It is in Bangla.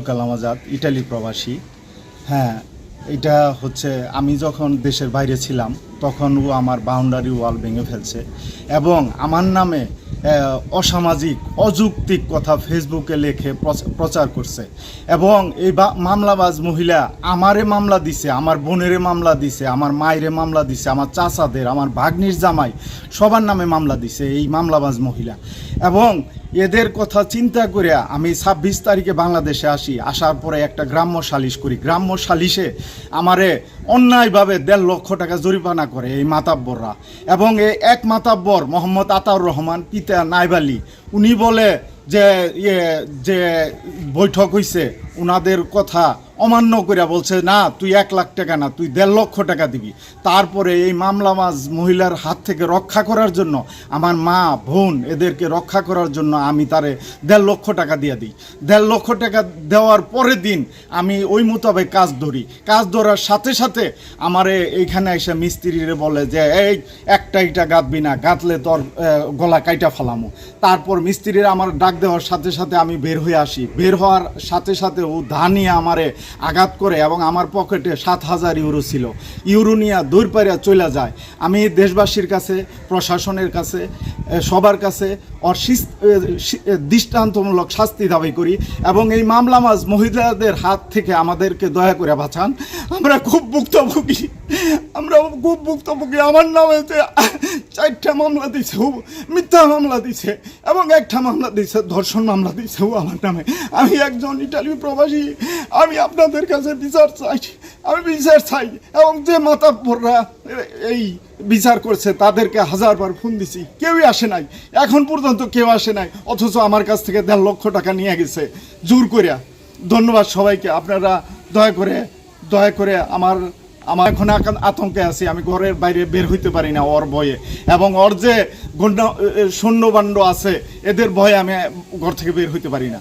কালাম আজাদ, ইটালি প্রবাসী। হ্যাঁ এটা হচ্ছে, আমি যখন দেশের বাইরে ছিলাম, তখন ও আমার বাউন্ডারি ওয়াল ভেঙে ফেলছে। এবং আমার নামে অসামাজিক, অযৌক্তিক কথা ফেসবুকে লেখে, প্রচ- প্রচার করছে। এবং এই মামলাবাজ মহিলা আমারে মামলা দিছে, আমার বোনেরে মামলা দিছে, আমার মায়েরে মামলা দিছে, আমার চাচাদের, আমার ভাগ্নির জামাই, সবার নামে মামলা দিছে এই মামলাবাজ মহিলা। এবং এদের কথা চিন্তা করিয়া আমি ছাব্বিশ তারিখে বাংলাদেশে আসি। আসার পরে একটা গ্রাম্য সালিশ করি। গ্রাম্য সালিশে আমারে অন্যায়ভাবে দেড় লক্ষ টাকা জরিমানা করে এই মাতাব্বররা। এবং এই এক মাতাব্বর মোহাম্মদ আতাউর রহমান, পিতা নাইবালি উনি বলে যে ইয়ে যে বৈঠক হইছে, উনাদের কথা অমান্য করে বলছে, না, তুই এক লাখ টাকা না, তুই দেড় লক্ষ টাকা দিবি। তারপরে এই মামলা মামলামাজ মহিলার হাত থেকে রক্ষা করার জন্য আমার মা, বোন এদেরকে রক্ষা করার জন্য আমি তারে দেড় লক্ষ টাকা দিয়ে দিই। দেড় লক্ষ টাকা দেওয়ার পরের দিন আমি ওই মোতাবেক কাজ ধরি। কাজ ধরার সাথে সাথে আমারে এইখানে এসে মিস্ত্রিরে বলে যে, এই একটা ইটা গাঁথবি না, গাঁথলে তোর গলা কাইটা ফালামো। তারপর মিস্ত্রিরা আমার ডাক দেওয়ার সাথে সাথে আমি বের হয়ে আসি। বের হওয়ার সাথে সাথে ও ধানিয়ে আমারে আঘাত করে এবং আমার পকেটে সাত হাজার ইউরো ছিল। ইউরো নিয়ে দৌড় পাইয়া চলে যায়। আমি দেশবাসীর কাছে, প্রশাসনের কাছে সবার কাছে দৃষ্টান্তমূলক শাস্তি দাবি করি এবং এই মামলামাজ মহিলাদের হাত থেকে আমাদেরকে দয়া করে বাঁচান। আমরা খুব ভুক্তভোগী। আমরা খুব ভুক্তভোগী। আমার নামে যে চারটা মামলা দিছে, ও মিথ্যা মামলা দিছে, এবং একটা মামলা দিছে, ধর্ষণ মামলা দিছে, ও আমার নামে। আমি একজন ইটালি প্রবাসী, আমি আপনাদের কাছে বিচার চাই, আমি বিচার চাই, এবং যে মাতাব্বররা এই বিচার করছে, তাদেরকে হাজারবার ফোন দিছি, কেউই আসে নাই, এখন পর্যন্ত কেউ আসে নাই, অথচ আমার কাছ থেকে দেড় লক্ষ টাকা নিয়ে গেছে। জোর করিয়া, ধন্যবাদ সবাইকে, আপনারা দয়া করে দয়া করে আমার আমার এখন আতঙ্কে আছি, আমি ঘরের বাইরে বের হইতে পারি না ওর ভয়ে। এবং ওর যে গণ্য সৈন্যবাণ্ড আছে, এদের ভয়ে আমি ঘর থেকে বের হইতে পারি না।